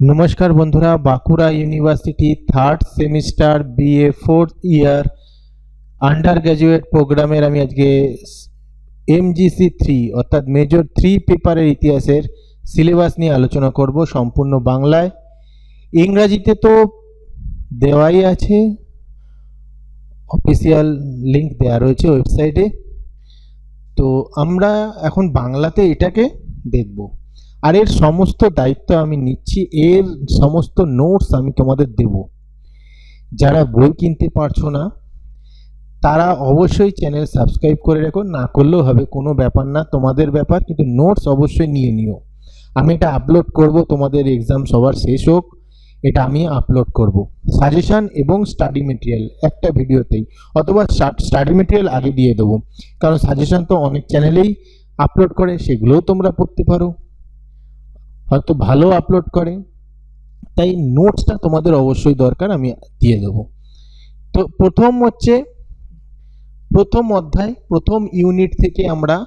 নমস্কার বন্ধুরা, Bankura university third semester BA fourth year undergraduate প্রোগ্রামের আমি আজকে এমজিসি থ্রি, অর্থাৎ মেজর থ্রি পেপারের ইতিহাসের সিলেবাস নিয়ে আলোচনা করব সম্পূর্ণ বাংলায়। ইংরাজিতে তো দেওয়াই আছে, অফিসিয়াল লিংক দেওয়া রয়েছে ওয়েবসাইটে। তো আমরা এখন বাংলাতে এটাকে দেখব। আর এর সমস্ত দায়িত্ব আমি নিচ্ছি, এর সমস্ত নোটস আমি তোমাদের দেব। যারা বই কিনতে পারছ না, তারা অবশ্যই চ্যানেল সাবস্ক্রাইব করে রেখো, না করলেও হবে, কোনো ব্যাপার না, তোমাদের ব্যাপার, কিন্তু নোটস অবশ্যই নিয়ে নিও। আমি এটা আপলোড করব, তোমাদের এক্সাম সবার শেষ হোক, এটা আমি আপলোড করব। সাজেশান এবং স্টাডি মেটেরিয়াল একটা ভিডিওতেই, অথবা স্টাডি মেটেরিয়াল আগে দিয়ে দেবো। কারণ সাজেশান তো অনেক চ্যানেলেই আপলোড করে, সেগুলোও তোমরা পড়তে পারো। হয়তো ভালো আপলোড করে। তাই নোটসটা তোমাদের অবশ্যই দরকার, আমি দিয়ে দেবো। তো প্রথম হচ্ছে, প্রথম অধ্যায়, প্রথম ইউনিট থেকে আমরা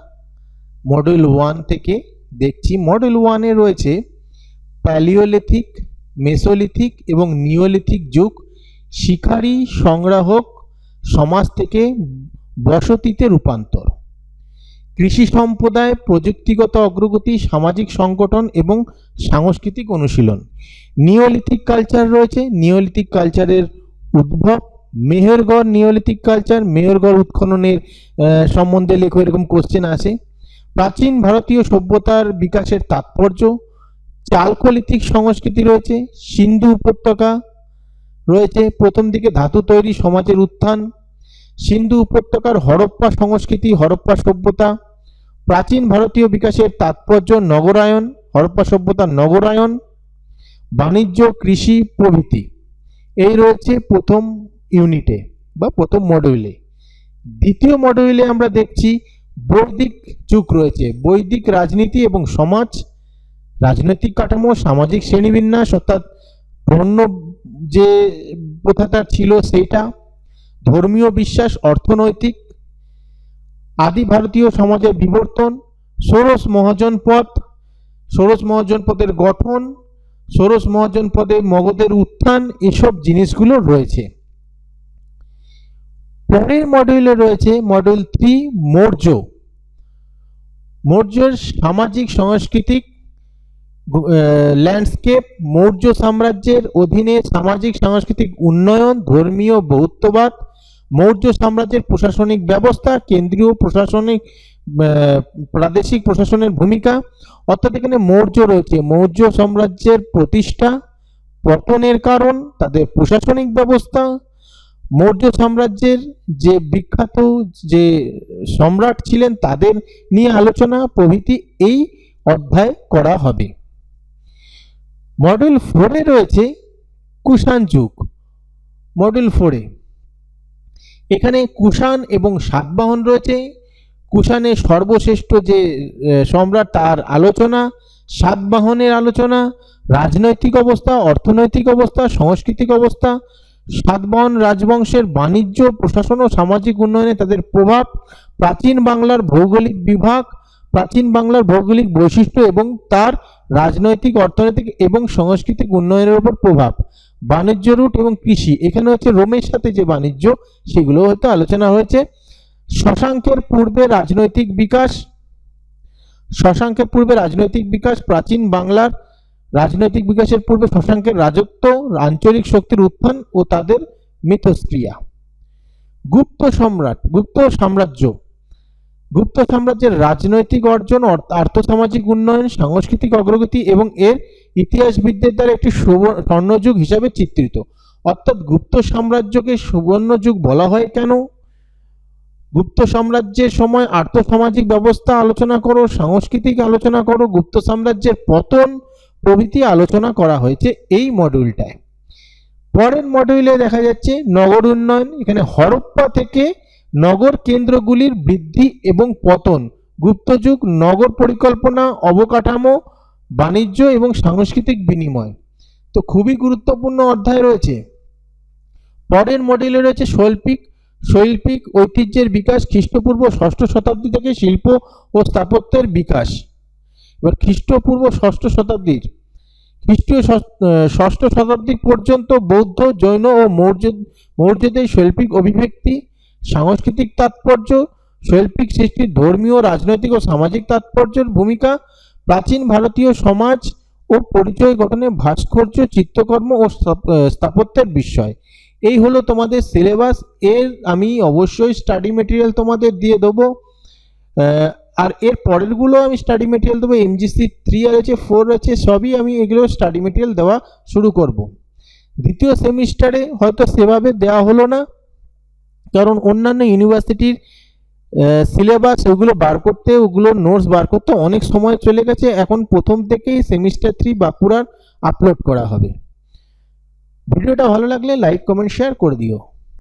মডেল ওয়ান থেকে দেখছি। মডেল ওয়ানে রয়েছে প্যালিওলিথিক মেসোলিথিক এবং নিওলিথিক যুগ। শিকারী, সংগ্রাহক, সমাজ থেকে বসতিতে রূপান্তর। কৃষি সম্প্রদায়, প্রযুক্তিগত অগ্রগতি, সামাজিক সংগঠন এবং সাংস্কৃতিক অনুশীলন। নিওলিথিক কালচার রয়েছে। নিওলিথিক কালচারের উদ্ভব, মেহেরগড় নিওলিথিক কালচার মেহেরগড় উৎখননের সম্বন্ধে লেখো, এরকম কোশ্চেন আসে। প্রাচীন ভারতীয় সভ্যতার বিকাশের তাৎপর্য, চালকোলিথিক সংস্কৃতি রয়েছে, সিন্ধু উপত্যকা রয়েছে, প্রথম দিকে ধাতু তৈরি সমাজের উত্থান সিন্ধু উপত্যকার হরপ্পা সংস্কৃতি, হরপ্পা সভ্যতা, প্রাচীন ভারতীয় বিকাশের তাৎপর্য নগরায়ন, হরপ্পা সভ্যতার নগরায়ন, বাণিজ্য, কৃষি, প্রভৃতি। এই রয়েছে প্রথম ইউনিটে বা প্রথম মডিউলে দ্বিতীয় মডিউলে আমরা দেখছি বৈদিক যুগ রয়েছে। বৈদিক রাজনীতি এবং সমাজ, রাজনৈতিক কাঠামো, সামাজিক শ্রেণীবিন্যাস, অর্থাৎ বর্ণ যে প্রথাটা ছিল সেইটা ধর্মীয় বিশ্বাস, অর্থনৈতিক আদি ভারতীয় সমাজের বিবর্তন, ষোড়শ মহাজন পথ ষোড়শ মহাজন পদের গঠন, ষোড়শ মহাজন পদে মগধের উত্থান, এসব জিনিসগুলো রয়েছে। পরের মডিউলে রয়েছে মডিউল থ্রি মৌর্য। মৌর্যের সামাজিক, সাংস্কৃতিক ল্যান্ডস্কেপ মৌর্য সাম্রাজ্যের অধীনে সামাজিক, সাংস্কৃতিক উন্নয়ন, ধর্মীয়, বৌদ্ধবাদ মৌর্য সাম্রাজ্যের প্রশাসনিক ব্যবস্থা, কেন্দ্রীয় প্রশাসনিক প্রাদেশিক প্রশাসনের ভূমিকা। অর্থাৎ এখানে মৌর্য রয়েছে। মৌর্য সাম্রাজ্যের প্রতিষ্ঠা পতনের কারণ, তাদের প্রশাসনিক ব্যবস্থা। মৌর্য সাম্রাজ্যের যে বিখ্যাত যে সম্রাট ছিলেন, তাদের নিয়ে আলোচনা, প্রভৃতি এই অধ্যায় করা হবে। মডেল ফোরে রয়েছে কুষাণ যুগ। মডেল ফোরে এখানে কুষাণ এবং সাতবাহন রয়েছে। কুষাণের সর্বশ্রেষ্ঠ যে সম্রাট তার আলোচনা, সাতবাহনের আলোচনা, রাজনৈতিক অবস্থা, অর্থনৈতিক অবস্থা, সাংস্কৃতিক অবস্থা, সাতবাহন রাজবংশের বাণিজ্য, প্রশাসন ও সামাজিক উন্নয়নে তাদের প্রভাব, প্রাচীন বাংলার ভৌগোলিক বিভাগ, প্রাচীন বাংলার ভৌগোলিক বৈশিষ্ট্য এবং তার রাজনৈতিক, অর্থনৈতিক এবং সাংস্কৃতিক উন্নয়নের উপর প্রভাব। বাণিজ্য রুট এবং কৃষি। এখানে হচ্ছে রোমের সাথে যে বাণিজ্য, সেগুলো হয়তো আলোচনা হয়েছে। শশাঙ্কের পূর্বে রাজনৈতিক বিকাশ, শশাঙ্কের পূর্বে রাজনৈতিক বিকাশ, প্রাচীন বাংলার রাজনৈতিক বিকাশের পূর্বে শশাঙ্কের রাজত্ব, আঞ্চলিক শক্তির উত্থান ও তাদের মিথস্ক্রিয়া। গুপ্ত সম্রাট, গুপ্ত সাম্রাজ্য। গুপ্ত সাম্রাজ্যের রাজনৈতিক অর্জন আর্থসামাজিক উন্নয়ন, সাংস্কৃতিক অগ্রগতি এবং এর ইতিহাসবিদদের দ্বারা একটি সুবর্ণ- স্বর্ণযুগ হিসাবে চিত্রিত। অর্থাৎ গুপ্ত সাম্রাজ্যকে সুবর্ণ যুগ বলা হয় কেন? গুপ্ত সাম্রাজ্যের সময় আর্থসামাজিক ব্যবস্থা আলোচনা করো, সাংস্কৃতিক আলোচনা করো, গুপ্ত সাম্রাজ্যের পতন প্রভৃতি আলোচনা করা হয়েছে এই মডিউলটায় পরের মডিউলে দেখা যাচ্ছে নগর উন্নয়ন, এখানে হরপ্পা থেকে নগর কেন্দ্রগুলির বৃদ্ধি এবং পতন, গুপ্তযুগ, নগর পরিকল্পনা, অবকাঠামো, বাণিজ্য এবং সাংস্কৃতিক বিনিময়। তো খুবই গুরুত্বপূর্ণ অধ্যায় রয়েছে। পরের মডেলে রয়েছে শৈল্পিক শৈল্পিক ঐতিহ্যের বিকাশ, খ্রিস্টপূর্ব ষষ্ঠ শতাব্দী থেকে শিল্প ও স্থাপত্যের বিকাশ। এবার খ্রিস্টপূর্ব ষষ্ঠ শতাব্দীর, খ্রিস্টীয় ষষ্ঠ শতাব্দী পর্যন্ত বৌদ্ধ, জৈন ও মৌর্য, মৌর্যদের শৈল্পিক অভিব্যক্তি সাংস্কৃতিক তাৎপর্য, শৈল্পিক সৃষ্টির ধর্মীয়, রাজনৈতিক ও সামাজিক তাৎপর্যের ভূমিকা, প্রাচীন ভারতীয় সমাজ ও পরিচয় গঠনে ভাস্কর্য, চিত্রকর্ম ও স্থাপত্যের বিষয়। এই হলো তোমাদের সিলেবাস এর আমি অবশ্যই স্টাডি মেটেরিয়াল তোমাদের দিয়ে দেবো। আর এর পরেরগুলো আমি স্টাডি মেটেরিয়াল দেবো। এমজিসি থ্রি আর আছে ফোর আছে সবই আমি এগুলো স্টাডি মেটেরিয়াল দেওয়া শুরু করব। দ্বিতীয় সেমিস্টারে হয়তো সেভাবে দেওয়া হলো না। কারণ অন্যান্য ইউনিভার্সিটির সিলেবাস ওগুলো বার করতে, ওগুলো নোটস বার করতে অনেক সময় চলে গেছে। এখন প্রথম থেকেই সেমিস্টার থ্রি বাঁকুড়ার আপলোড করা হবে। ভিডিওটা ভালো লাগলে লাইক কমেন্ট শেয়ার করে দিও।